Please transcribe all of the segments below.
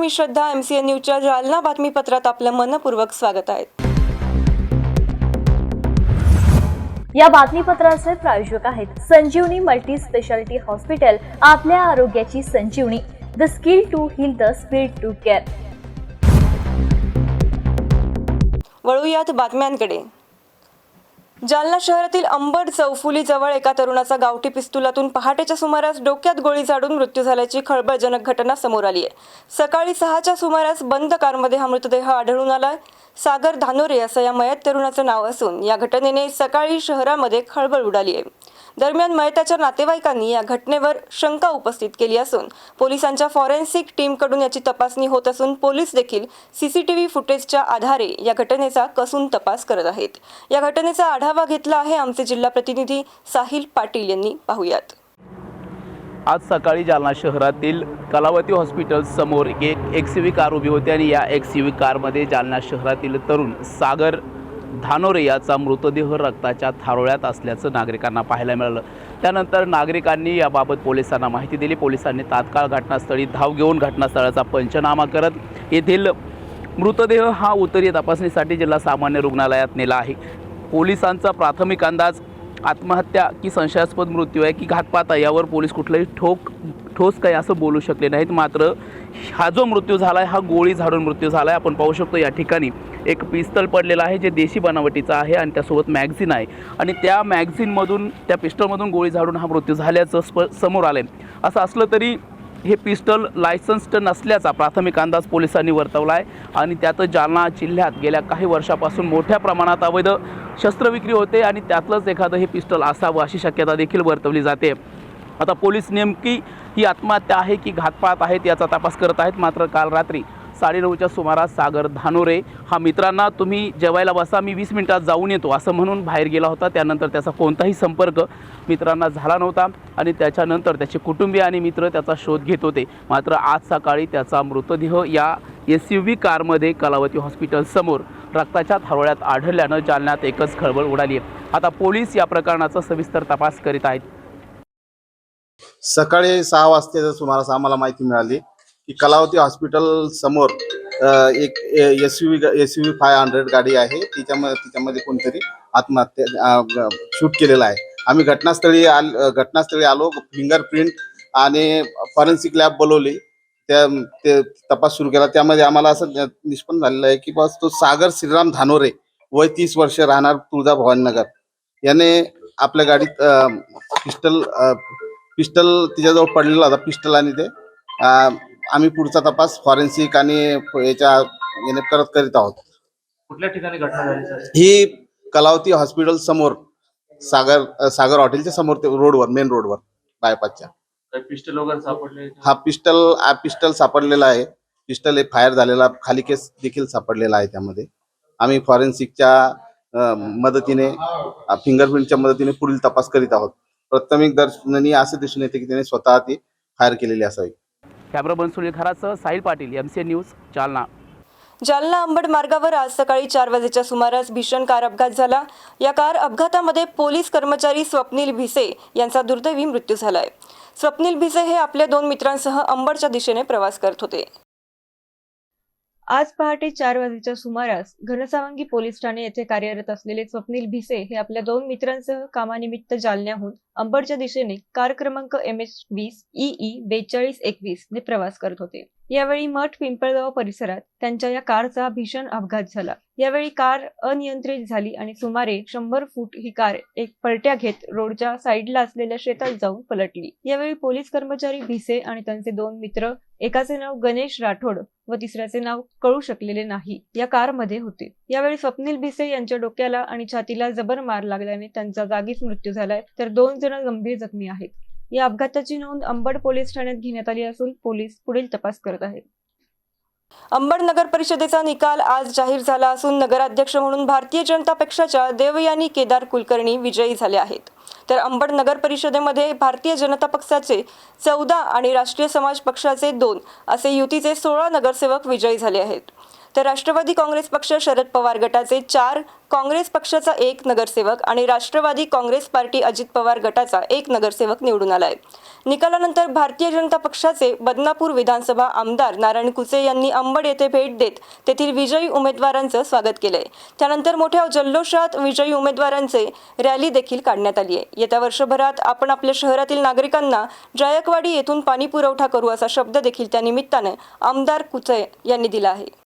मी Shraddha M C N न्यूजच्या जालना बातमीपत्रात आपलं मनपूर्वक स्वागत आहे. या बातमीपत्राचे प्रायोजक आहेत संजीवनी मल्टी स्पेशालिटी हॉस्पिटल आपल्या आरोग्याची Sanjeevani. The skill to heal the speed to care वळूयात बातम्यांकडे. जालना शहरातील अंबड चौफुली जवळ एका तरुणाचा गावठी पिस्तुलातून पहाटेच्या सुमारास डोक्यात गोळी झाडून मृत्यू झाल्याची खळबळजनक घटना समोर आली आहे. सकाळी सहाच्या सुमारास बंद कारमध्ये हा मृतदेह आढळून आला सागर धानोरे असं या मयत तरुणाचं नाव असून या घटनेने सकाळी शहरामध्ये खळबळ उडाली आहे. दरम्यान मयताच्या नातेवाईकांनी या घटनेवर शंका उपस्थित केली असून पोलिसांच्या फॉरेन्सिक टीमकडून याची तपासणी होत असून पोलीस देखील सीसीटीव्ही फुटेजच्या आधारे या घटनेचा कसून तपास करत आहेत. या घटनेचा आढावा घेतला आहे आमचे जिल्हा प्रतिनिधी साहिल पाटील यांनी. पाहुयात. आज सकाळी जालना शहरातील कलावती हॉस्पिटल समोर एक एक्स वी कार उभी होती आणि या एक्स वी कारमध्ये जालना शहरातील तरुण सागर धानोरे याचा मृतदेह रक्ताच्या थारोळ्यात असल्याचं नागरिकांना पाहायला मिळालं. त्यानंतर नागरिकांनी याबाबत पोलिसांना माहिती दिली. पोलिसांनी तात्काळ घटनास्थळी धाव घेऊन घटनास्थळाचा पंचनामा करत येथील मृतदेह हा उत्तरीय तपासणीसाठी जिल्हा सामान्य रुग्णालयात नेला आहे. पोलिसांचा प्राथमिक अंदाज आत्महत्या की संशयास्पद मृत्यू आहे की घातपात आहे यावर पोलीस कुठलंही ठोक ठोस काही असं बोलू शकले नाहीत. मात्र हा जो मृत्यू झाला आहे हा गोळी झाडून मृत्यू झाला आहे आपण पाहू शकतो या ठिकाणी एक पिस्तल पडलेलं आहे जे देशी बनावटीचं आहे आणि त्यासोबत मॅगझिन आहे. आणि त्या मॅगझिनमधून त्या पिस्टलमधून गोळी झाडून हा मृत्यू झाल्याचं स्प समोर आलं आहे असं असलं तरी हे पिस्टल लायसन्स्ड नसल्याचा प्राथमिक अंदाज पोलिसांनी वर्तवला आहे आणि त्यात जालना जिल्ह्यात गेल्या काही वर्षापासून मोठ्या प्रमाणात अवैध शस्त्रविक्री होते आणि त्यातलंच एखादं हे पिस्टल असावं अशी शक्यता देखील वर्तवली जाते. आता पोलीस नेमकी ही आत्महत्या आहे की घातपात आहेत याचा तपास करत आहेत मात्र काल रात्री साडेनऊच्या सुमारास सागर धानोरे. हा मित्रांना तुम्ही जेवायला बसा मी वीस मिनिटात जाऊन येतो असं म्हणून बाहेर गेला होता. त्यानंतर त्याचा कोणताही संपर्क मित्रांना झाला नव्हता आणि त्याच्यानंतर त्याचे कुटुंबीय आणि मित्र त्याचा शोध घेत होते. मात्र आज सकाळी त्याचा मृतदेह या एस यू व्ही कारमध्ये कलावती हॉस्पिटलसमोर रक्ताच्या थारोळ्यात आढळल्यानं जालन्यात एकच खळबळ उडाली आहे. आता पोलीस या प्रकरणाचा सविस्तर तपास करीत आहेत. सकाळी सहा वाजताच्या सुमारास आम्हाला माहिती मिळाली. की कलावती हॉस्पिटल समोर एक S U V S U V five hundred गाडी आहे. तिच्यामध्ये तिच्यामध्ये कोणतरी आत्महत्या शूट केलेला आहे. आम्ही घटनास्थळी आल घटनास्थळी आलो फिंगरप्रिंट आणि फॉरेन्सिक लॅब बोलवली. त्या ते तपास सुरू केला. त्यामध्ये आम्हाला असं निष्पन्न झालेलं आहे की बस तो सागर श्रीराम धानोरे वय तीस वर्ष राहणार तुळजा भवानीनगर याने आपल्या गाडीत पिस्टल पिस्टल तिच्याजवळ पडलेला होता पिस्टल आणि ते. आम्ही पुढचा तपास फॉरेन्सिक आणि याच्या याने करत करीत आहोत. कुठल्या ठिकाणी घटना झाली सर? ही कलावती हॉस्पिटल समोर सागर सागर हॉटेलच्या समोर ते रोडवर मेन रोडवर बायपासच्या. काही पिस्टल वगैरे सापडले हा पिस्टल हा पिस्टल सापडलेला आहे. पिस्टल एक फायर झालेला खाली केस देखील सापडलेला आहे त्यामध्ये. आम्ही फॉरेन्सिकच्या मदतीने फिंगरप्रिंटच्या मदतीने पुढील तपास करीत आहोत. प्राथमिक दर्शनी असे दिसून येते की त्याने स्वतः ती फायर केलेली असावी. Camera Sunil खरासह Sahil Patil M C news Jalna. Jalna Ambad मार्गावर आज सकाळी चार वाजेच्या सुमारास भीषण कार अपघात झाला. या कार अपघातामध्ये पोलीस कर्मचारी स्वप्नील भिसे यांचा दुर्दैवी मृत्यू झालाय. स्वप्नील भिसे हे आपल्या दोन मित्रांसह अंबडच्या दिशेने प्रवास करत होते. आज पहाटे चार वाजेच्या सुमारास घनसावंगी पोलीस ठाणे येथे कार्यरत असलेले स्वप्नील भिसे हे आपल्या दोन मित्रांसह कामानिमित्त जालन्याहून अंबडच्या दिशेने कार क्रमांक एम एच वीस ई बेचाळीस एकवीस ने प्रवास करत होते. यावेळी मठ पिंपळगाव परिसरात त्यांच्या या कारचा भीषण अपघात झाला. यावेळी कार अनियंत्रित झाली आणि सुमारे शंभर फूट ही कार एक पलट्या घेत रोडच्या साईडला असलेल्या शेतात जाऊन पलटली. यावेळी पोलीस कर्मचारी भिसे आणि त्यांचे दोन मित्र एकाचे नाव गणेश राठोड व तिसऱ्याचे नाव कळू शकलेले नाही या कारमध्ये होते. यावेळी स्वप्नील भिसे यांच्या डोक्याला आणि छातीला जबर मार लागल्याने त्यांचा जागीच मृत्यू झालाय तर दोन जण गंभीर जखमी आहेत. या अपघाताची नोंद अंबड पोलीस ठाण्यात घेण्यात आली असून पोलीस पुढील तपास करत आहेत. अंबड नगर परिषदेचा निकाल आज जाहीर झाला असून नगराध्यक्ष म्हणून भारतीय जनता पक्षाच्या देवयानी केदार कुलकर्णी विजयी झाले आहेत. तर अंबड नगर परिषदेमध्ये भारतीय जनता पक्षाचे चौदा आणि राष्ट्रीय समाज पक्षाचे दोन असे युतीचे सोळा नगरसेवक विजयी झाले आहेत. तर राष्ट्रवादी काँग्रेस पक्ष शरद पवार गटाचे चार काँग्रेस पक्षाचा एक नगरसेवक आणि राष्ट्रवादी काँग्रेस पार्टी अजित पवार गटाचा एक नगरसेवक निवडून आलाय. निकालानंतर भारतीय जनता पक्षाचे बदनापूर विधानसभा आमदार नारायण कुचे यांनी अंबड येथे भेट देत तेथील विजयी उमेदवारांचं स्वागत केलंय. त्यानंतर मोठ्या जल्लोषात विजयी उमेदवारांचे रॅली देखील काढण्यात आली आहे. येत्या वर्षभरात आपण आपल्या शहरातील नागरिकांना जायकवाडी येथून पाणी पुरवठा करू असा शब्द देखील त्या निमित्ताने आमदार कुचे यांनी दिला आहे.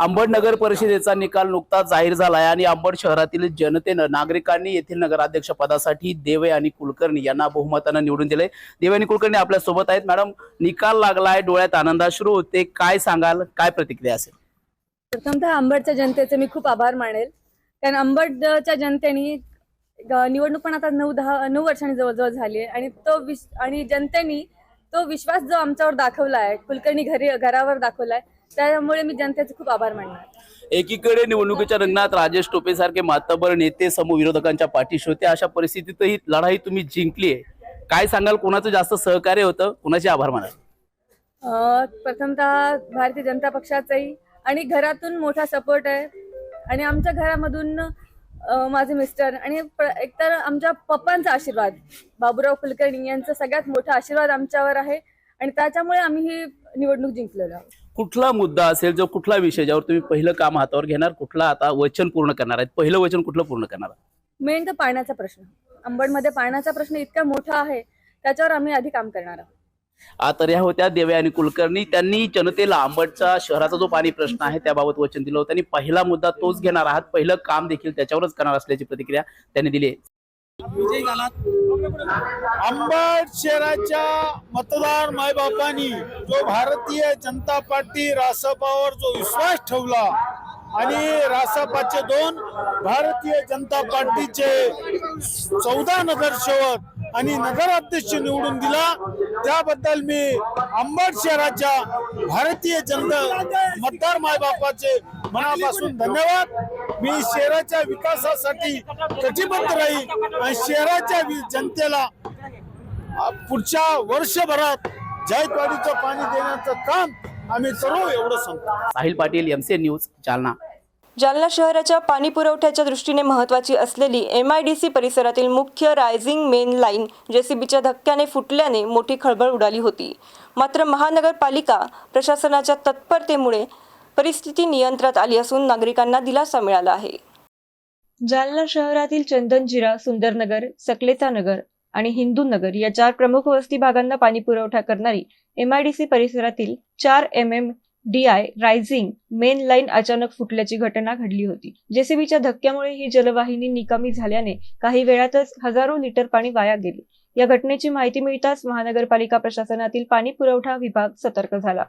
अंबड नगर परिषदेचा निकाल नुकताच जाहीर झाला आहे आणि अंबड शहरातील जनतेनं नागरिकांनी येथील नगराध्यक्ष पदासाठी देवे आणि कुलकर्णी यांना बहुमतानं निवडून दिले देवे आणि कुलकर्णी आपल्यासोबत आहेत. मॅडम निकाल लागलाय डोळ्यात आनंदाश्रू होते. काय सांगाल? काय प्रतिक्रिया असेल? प्रथमतः अंबडच्या जनतेचे मी खूप आभार मानेल. कारण अंबडच्या जनतेने निवडणूक पण आता नऊ दहा नऊ वर्षांनी जवळजवळ झाली आहे. आणि तो विश आणि जनतेने तो विश्वास जो आमच्यावर दाखवला आहे कुलकर्णी घरी घरावर दाखवला आहे त्यामुळे मी जनतेचे खूप आभार मानणार. एकीकडे निवडणुकीच्या रंगणात राजेश टोपे सारखे मातबर नेते समूह विरोधकांच्या पाठीशी होते अशा परिस्थितीतही लढाई तुम्ही जिंकली आहे. काय सांगाल? कोणाचं जास्त सहकार्य होतं? कोणाचे आभार मानाल? अं, प्रथमतः भारतीय जनता पक्षाचाही आणि घरातून मोठा सपोर्ट आहे. आणि आमच्या घरामधून अं, माझे मिस्टर आणि प्र- एकतर आमच्या पप्पांचा आशीर्वाद बाबूराव कुलकर्णी यांचा सगळ्यात मोठा आशीर्वाद आमच्यावर आहे. आणि त्याच्यामुळे आम्ही ही निवडणूक जिंकलेलो आहोत. कुठला मुद्दा असेल जो कुठला विषय ज्यावर तुम्ही पहिलं काम हातावर घेणार कुठला आता वचन पूर्ण करणार आहेत? पहिलं वचन कुठलं पूर्ण करणार? मेन तर पाण्याचा प्रश्न. अंबडमध्ये पाण्याचा प्रश्न इतका मोठा आहे त्याच्यावर आम्ही आधी काम करणार आहोत. तर ह्या होत्या देवे आणि कुलकर्णी. त्यांनी जनतेला अंबडचा शहराचा जो पाणी प्रश्न आहे त्याबाबत वचन दिलं होतं. आणि पहिला मुद्दा तोच घेणार आहात. पहिलं काम देखील त्याच्यावरच करणार असल्याची प्रतिक्रिया त्यांनी दिली आहे. अंबड शहराच्या मतदार मायबापांनी जो भारतीय जनता पार्टी रासपावर जो विश्वास ठेवला आणि रासपाचे दोन भारतीय जनता पार्टीचे चौदा नगरसेवक आणि नगराध्यक्ष निवडून दिला त्याबद्दल मी अंबड शहराच्या भारतीय जनता मतदार मायबापाचे मनापासून धन्यवाद मी शहराच्या विकासासाठी कटिबद्ध राहील आणि शहराच्या जनतेला पुढच्या वर्षभरात जायकवाडीचं पाणी देण्याचं काम आम्ही करू एवढं सांगतो. Sahil Patil MCN news Jalna. Jalna शहराच्या पाणी पुरवठ्याच्या दृष्टीने महत्त्वाची असलेली एम आय डी सी परिसरातील मुख्य रायझिंग मेन लाईन जेसीबीच्या धक्क्याने फुटल्याने मोठी खळबळ उडाली होती. मात्र महानगरपालिका प्रशासनाच्या तत्परतेमुळे परिस्थिती नियंत्रणात आली असून नागरिकांना दिलासा मिळाला आहे. जालना शहरातील चंदनजिरा सुंदरनगर सकलेचा नगर आणि हिंदू नगर या चार प्रमुख वस्ती भागांना पाणी पुरवठा करणारी एमआयडीसी परिसरातील चार M M D I rising main line अचानक फुटल्याची घटना घडली होती. जेसीबीच्या धक्क्यामुळे ही जलवाहिनी निकामी झाल्याने काही वेळातच हजारो लिटर पाणी वाया गेले. या घटनेची माहिती मिळताच महानगरपालिका प्रशासनातील पाणी पुरवठा विभाग सतर्क झाला.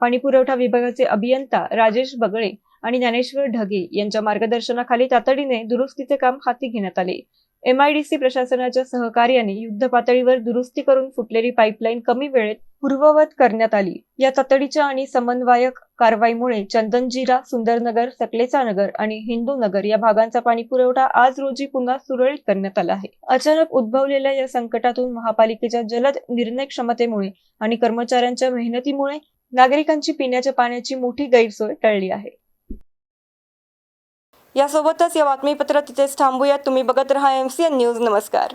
पाणी पुरवठा विभागाचे अभियंता राजेश बगळे आणि ज्ञानेश्वर ढगे यांच्या मार्गदर्शनाखाली तातडीने दुरुस्तीचे काम हाती घेण्यात आले. एमआयडीसी प्रशासनाच्या सहकार्याने युद्ध पातळीवर दुरुस्ती करून फुटलेली पाईपलाईन कमी वेळेत पूर्ववत करण्यात आली. या तातडीच्या आणि समन्वयक कारवाईमुळे चंदनजीरा सुंदरनगर सकलेचा नगर आणि हिंदू नगर या भागांचा पाणी पुरवठा आज रोजी पुन्हा सुरळीत करण्यात आला आहे. अचानक उद्भवलेल्या या संकटातून महापालिकेच्या जलद निर्णय क्षमतेमुळे आणि कर्मचाऱ्यांच्या मेहनतीमुळे नागरिकांची पिण्याच्या पाण्याची मोठी गैरसोय टळली आहे. यासोबतच या बातमीपत्रात तिथेच थांबूयात. तुम्ही बघत रहा एमसीएन न्यूज नमस्कार.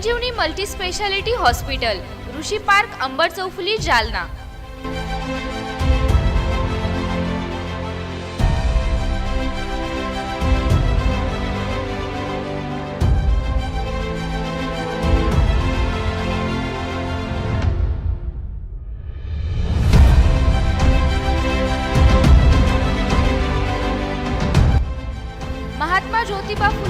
Sanjeevani multispeciality hospital Rishi park Ambar चौफुली Jalna. Mahatma Jyotiba फुले